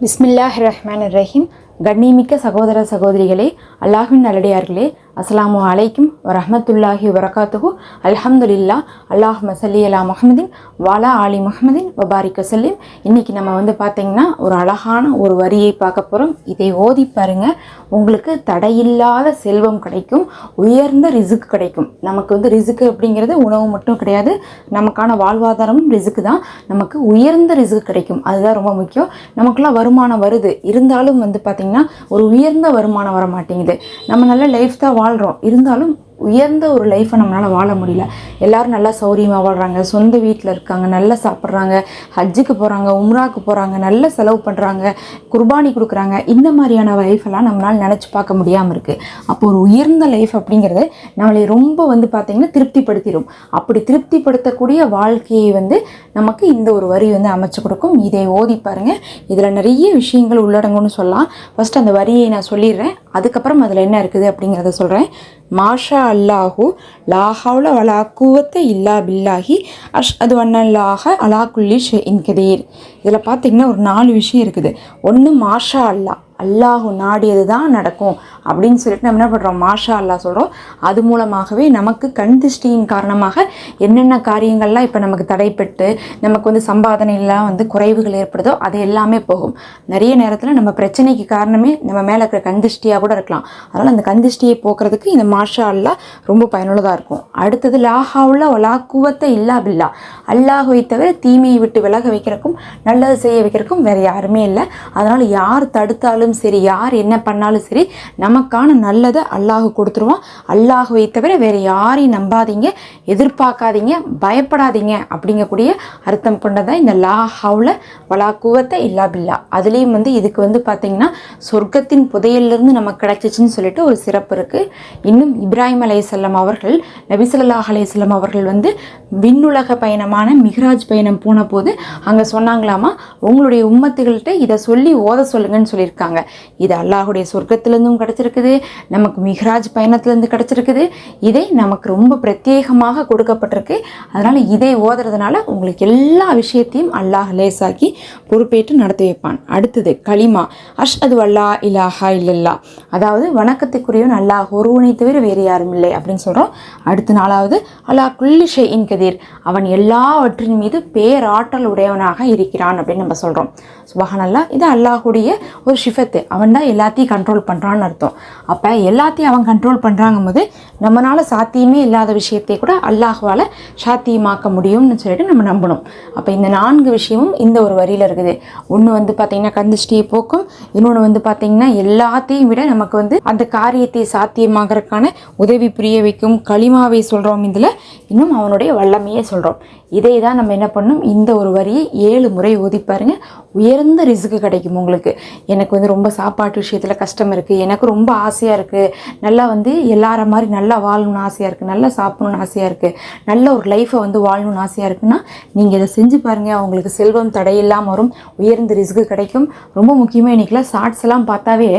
பிஸ்மில்லாஹ் ரஹ்மான் ரஹீம். கண்ணியமிக்க சகோதர சகோதரிகளே அல்லாஹின் நல்லடியார்களே அஸ்ஸலாமு அலைக்கும் வரமத்துல்லாஹி வரகாத்துஹு அல்ஹம்துலில்லா அல்லாஹ் மசல்லி அலா முஹமதின் வாலா ஆலி முஹமதின் வபாரிக் வசல்லிம் இன்னைக்கு நம்ம வந்து பார்த்திங்கன்னா ஒரு அழகான ஒரு வரியை பார்க்க போகிறோம் இதை ஓதி பாருங்கள் உங்களுக்கு தடையில்லாத செல்வம் கிடைக்கும். உயர்ந்த ரிசுக்கு கிடைக்கும். நமக்கு வந்து ரிசுக்கு அப்படிங்கிறது உணவு மட்டும் கிடையாது. நமக்கான வாழ்வாதாரமும் ரிசுக்கு தான். நமக்கு உயர்ந்த ரிசுக்கு கிடைக்கும். அதுதான் ரொம்ப முக்கியம். நமக்குலாம் வருமானம் வருது. இருந்தாலும் வந்து பார்த்திங்கன்னா ஒரு உயர்ந்த வருமானம் வர மாட்டேங்குது நம்ம நல்ல லைஃப் தான் வாழ்கிறோம் இருந்தாலும் உயர்ந்த ஒரு லைஃப்பை நம்மளால் வாழ முடியல. எல்லாரும் நல்லா சௌரியமாக வாழ்கிறாங்க சொந்த வீட்டில் இருக்காங்க. நல்லா சாப்பிட்றாங்க. ஹஜ்ஜுக்கு போகிறாங்க உம்ராக்கு போகிறாங்க நல்ல செலவு பண்ணுறாங்க குர்பானி கொடுக்குறாங்க. இந்த மாதிரியான லைஃபெல்லாம் நம்மளால் நினச்சி பார்க்க முடியாமல் இருக்குது அப்போ ஒரு உயர்ந்த லைஃப் அப்படிங்கிறது நம்மளை ரொம்ப வந்து பார்த்திங்கன்னா திருப்திப்படுத்திடும் அப்படி திருப்திப்படுத்தக்கூடிய வாழ்க்கையை வந்து நமக்கு இந்த ஒரு வரி வந்து அமைச்சு கொடுக்கும். இதை ஓதி பாருங்கள் இதில் நிறைய விஷயங்கள் உள்ளடங்கும்னு சொல்லலாம். ஃபஸ்ட் அந்த வரியை நான் சொல்லிடுறேன். அதுக்கப்புறம் அதில் என்ன இருக்குது அப்படிங்கிறத சொல்கிறேன் மாஷா அல்லாஹூ லாஹாவில் வலா கூவத்தை இல்லா பில்லாஹி அஷ் அது வண்ணல்லாக அலா குல்லி ஷே இன்கதீர் இதில் பார்த்தீங்கன்னா ஒரு நாலு விஷயம் இருக்குது. ஒன்று மாஷா அல்லா. அல்லாஹு நாடியது தான் நடக்கும் அப்படின்னு சொல்லிட்டு நம்ம என்ன பண்ணுறோம் மாஷா அல்லாஹ் சொல்கிறோம் அது மூலமாகவே நமக்கு கண் திருஷ்டியின் காரணமாக என்னென்ன காரியங்கள்லாம் இப்போ நமக்கு தடைப்பட்டு நமக்கு வந்து சம்பாதனையெல்லாம் வந்து குறைவுகள் ஏற்படுதோ அது எல்லாமே போகும். நிறைய நேரத்தில் நம்ம பிரச்சனைக்கு காரணமே நம்ம மேலே இருக்கிற கண் திருஷ்டியாக கூட இருக்கலாம். அதனால் அந்த கண் திருஷ்டியை போக்குறதுக்கு இந்த மாஷா அல்லா ரொம்ப பயனுள்ளதாக இருக்கும். அடுத்தது லாஹாவுல ஒலா குவத்தை இல்லா பில்லா. அல்லாஹுவை தவிர தீமையை விட்டு விலக வைக்கிறக்கும் நல்லது செய்ய வைக்கிறக்கும் வேறு யாருமே இல்லை. அதனால் யார் தடுத்தாலும் சரி யார் என்ன பண்ணாலும் சரி நமக்கான நல்லதை அல்லாஹ் கொடுத்துருவான். அல்லாஹுவை தவிர வேறு யாரையும் நம்பாதீங்க எதிர்பார்க்காதீங்க பயப்படாதீங்க அப்படிங்கக்கூடிய அர்த்தம் கொண்டதான் இந்த லா ஹவுல வலா குவத்தை இல்லா பில்லா. அதுலேயும் வந்து இதுக்கு வந்து பார்த்திங்கன்னா சொர்க்கத்தின் புதையல்லிருந்து நமக்கு கிடைச்சிச்சின்னு சொல்லிட்டு ஒரு சிறப்பு இருக்குது இன்னும் இப்ராஹிம் அலையம் அவர்கள் நபிசல்லாஹ் அலையம் அவர்கள் வந்து விண்ணுலக பயணமான மிஹ்ராஜ் பயணம் போன போது அங்கே சொன்னாங்களாமா உங்களுடைய உம்மத்துகள்கிட்ட இதை சொல்லி ஓத சொல்லுங்கன்னு சொல்லியிருக்காங்க. இது அல்லாஹுடைய சொர்க்கத்திலேருந்தும் கிடச்சிருக்குது நமக்கு மிஹ்ராஜ் பயணத்துலேருந்து கிடச்சிருக்குது. இதை நமக்கு ரொம்ப பிரத்யேகமாக கொடுக்கப்பட்டிருக்கு. அதனால் இதை ஓதுறதுனால உங்களுக்கு எல்லா விஷயத்தையும் அல்லாஹ் லேசாக்கி பொறுப்பேற்று நடத்தி வைப்பான். அடுத்தது களிமா. அஷ் அது அல்லா இலாஹா இல்லல்லா அதாவது வணக்கத்துக்குரியவன் அல்லாஹ் ஒருவனை தவிர வேறு யாரும் இல்லை அப்படின்னு சொல்கிறோம் அடுத்த நாளாவது அல்லாஹ் குல்லிஷே இன் கதிர். அவன் எல்லாவற்றின் மீது பேராற்றல் உடையவனாக இருக்கிறான் அப்படின்னு நம்ம சொல்கிறோம் சுபஹானல்லா இது அல்லாஹுடைய ஒரு ஷிஃபத்து அவன் தான் எல்லாத்தையும் கண்ட்ரோல் பண்ணுறான்னு அர்த்தம். அப்போ எல்லாத்தையும் அவன் கண்ட்ரோல் பண்ணுறாங்கும் போது நம்மளால் சாத்தியமே இல்லாத விஷயத்தை கூட அல்லாஹுவால் சாத்தியமாக்க முடியும்னு சொல்லிட்டு நம்ம நம்பணும். அப்போ இந்த நான்கு விஷயமும் இந்த ஒரு வரியில் இருக்குது. ஒன்று வந்து பார்த்திங்கன்னா கந்திஷ்டியை போக்கும் இன்னொன்று வந்து பார்த்திங்கன்னா எல்லாத்தையும் விட நமக்கு வந்து அந்த காரியத்தை சாத்தியமாகறதுக்கான உதவி புரிய வைக்கும் களிமாவை சொல்கிறோம் இதில். இன்னும் அவனுடைய வல்லமையை சொல்கிறோம் இதே தான் நம்ம என்ன பண்ணணும் இந்த ஒரு வரியை ஏழு முறை ஓதி பாருங்க. உயர்ந்த ரிசுக்கு கிடைக்கும் உங்களுக்கு. எனக்கு வந்து ரொம்ப சாப்பாட்டு விஷயத்தில் கஷ்டம் இருக்குது எனக்கு ரொம்ப ஆசையாக இருக்குது நல்லா வந்து எல்லார மாதிரி நல்லா வாழணும்னு ஆசையாக இருக்குது நல்லா சாப்பிடணும்னு ஆசையாக இருக்குது நல்ல ஒரு லைஃப்பை வந்து வாழணும்னு ஆசையாக இருக்குன்னா நீங்கள் இதை செஞ்சு பாருங்கள் அவங்களுக்கு செல்வம் தடையில்லாமல் வரும். உயர்ந்த ரிஸ்க்கு கிடைக்கும். ரொம்ப முக்கியமாக இன்றைக்கெலாம் ஷார்ட்ஸ் எல்லாம் பார்த்தாவே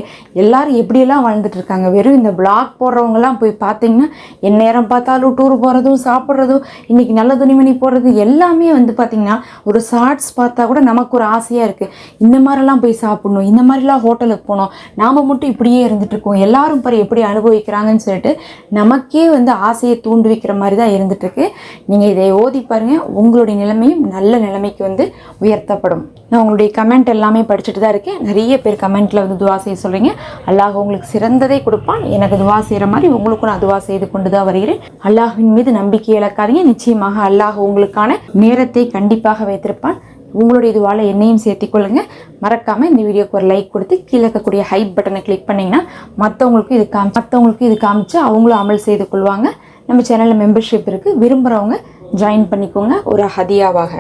எல்லோரும் எப்படியெல்லாம் வாழ்ந்துட்டு இருக்காங்க? வெறும் இந்த பிளாக் போடுறவங்கலாம் போய் பார்த்தீங்கன்னா என் நேரம் பார்த்தாலும் டூர் போகிறதும் சாப்பிட்றதும் இன்றைக்கி நல்ல துணிமணி போடுறது எல்லாமே வந்து பார்த்திங்கன்னா ஒரு ஷார்ட்ஸ் பார்த்தா கூட நமக்கு ஒரு ஆசையாக இருக்குது இந்த மாதிரிலாம் போய் சாப்பிட்ணும் இந்த மாதிரிலாம் ஹோட்டலுக்கு போகணும். நாம் மட்டும் இப்படியே இருந்துட்டு இருக்கோம். எல்லாரும் பாரு எப்படி அனுபவிக்கிறாங்கன்னு சொல்லிட்டு நமக்கே வந்து ஆசையை தூண்டு வைக்கிற மாதிரி தான் இருந்துகிட்ருக்கு நீங்கள் இதை ஓதி பாருங்கள் உங்களுடைய நிலைமையும் நல்ல நிலைமைக்கு வந்து உயர்த்தப்படும். நான் உங்களுடைய கமெண்ட் எல்லாமே படிச்சுட்டு தான் இருக்கேன். நிறைய பேர் கமெண்ட்டில் வந்து துவா செய்ய சொல்கிறீங்க அல்லாஹ் உங்களுக்கு சிறந்ததை கொடுப்பான். எனக்கு துவா செய்கிற மாதிரி உங்களுக்கும் நான் துவா செய்து கொண்டு தான் வருகிறேன். அல்லாஹின் மீது நம்பிக்கை இழக்காதீங்க. நிச்சயமாக அல்லாஹ் உங்களுக்கான நேரத்தை கண்டிப்பாக வைத்திருப்பான். உங்களுடைய இதுவால் என்னையும் சேர்த்திக்கொள்ளுங்க மறக்காமல் இந்த வீடியோக்கு ஒரு லைக் கொடுத்து கீழே இருக்கக்கூடிய ஹைப் பட்டனை கிளிக் பண்ணிங்கன்னா மற்றவங்களுக்கும் இது காமி மற்றவங்களுக்கும் இது காமிச்சு அவங்களும் அமல் செய்து கொள்வாங்க. நம்ம சேனலில் மெம்பர்ஷிப் இருக்குது விரும்புகிறவங்க ஜாயின் பண்ணிக்கோங்க. ஒரு ஹதியாவாக.